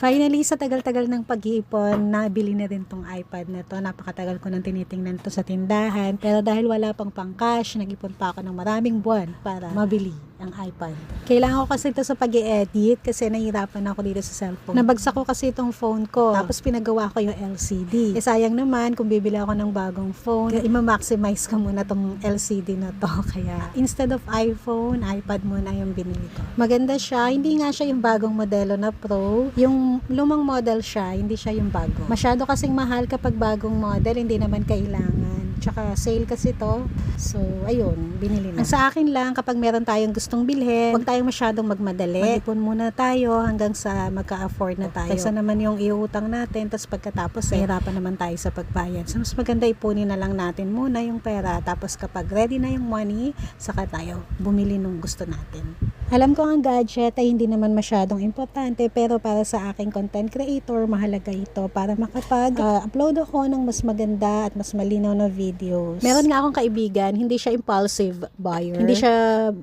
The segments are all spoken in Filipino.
Finally, sa tagal-tagal ng pag-iipon, nabili na din tong iPad na to. Napakatagal ko nang tinitingnan to sa tindahan. Pero dahil wala pang pang-cash, nag-ipon pa ako ng maraming buwan para mabili ang iPad. Kailangan ko kasi ito sa pag edit kasi nahihirapan ako dito sa cellphone. Nabagsak ko kasi itong phone ko. Tapos pinagawa ko yung LCD. Eh sayang naman kung bibili ako ng bagong phone, ima-maximize ko muna tong LCD na to. Kaya instead of iPhone, iPad muna yung binili ko. Maganda siya. Hindi nga siya yung bagong modelo na Pro. Yung lumang model siya, hindi siya yung bago. Masyado kasing mahal kapag bagong model, hindi naman kailangan. Tsaka sale kasi to. So, ayun, binili na. Ang sa akin lang, kapag meron tayong gustong bilhin, huwag tayong masyadong magmadali. Mag-ipon muna tayo hanggang sa magka-afford na tayo. Kaysa naman yung iutang natin, tapos pagkatapos, eh, hirapan naman tayo sa pagbayad. So, mas maganda ipunin na lang natin muna yung pera. Tapos kapag ready na yung money, saka tayo bumili nung gusto natin. Alam ko ang gadget ay hindi naman masyadong importante pero para sa aking content creator, mahalaga ito para makapag-upload ako ng mas maganda at mas malinaw na videos. Meron nga akong kaibigan, hindi siya impulsive buyer. Hindi siya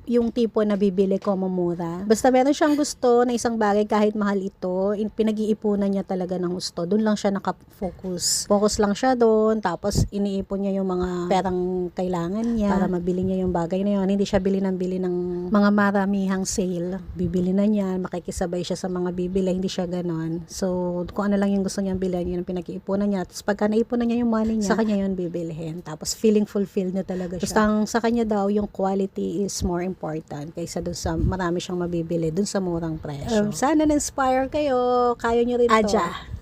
yung tipo na bibili ko mamura. Basta meron siyang gusto na isang bagay kahit mahal ito, in- pinag-iipunan niya talaga ng gusto. Doon lang siya nakafocus. Focus lang siya doon, tapos iniipon niya yung mga perang kailangan niya para mabili niya yung bagay na yun. Hindi siya bili ng bili ng mga maramihang sale. Bibili na niya, makikisabay siya sa mga bibili, hindi siya ganon. So, kung ano lang yung gusto niyang bilhin, yun ang pinag-iipunan niya. Tapos pagka naipon na niya yung money niya, sa kanya yun bibilhin. Tapos feeling fulfilled na talaga siya. Basta ang sa kanya daw, yung quality is more important kaysa dun sa marami siyang mabibili dun sa murang presyo. Um, sana na-inspire kayo. Kaya nyo rin to. Adja.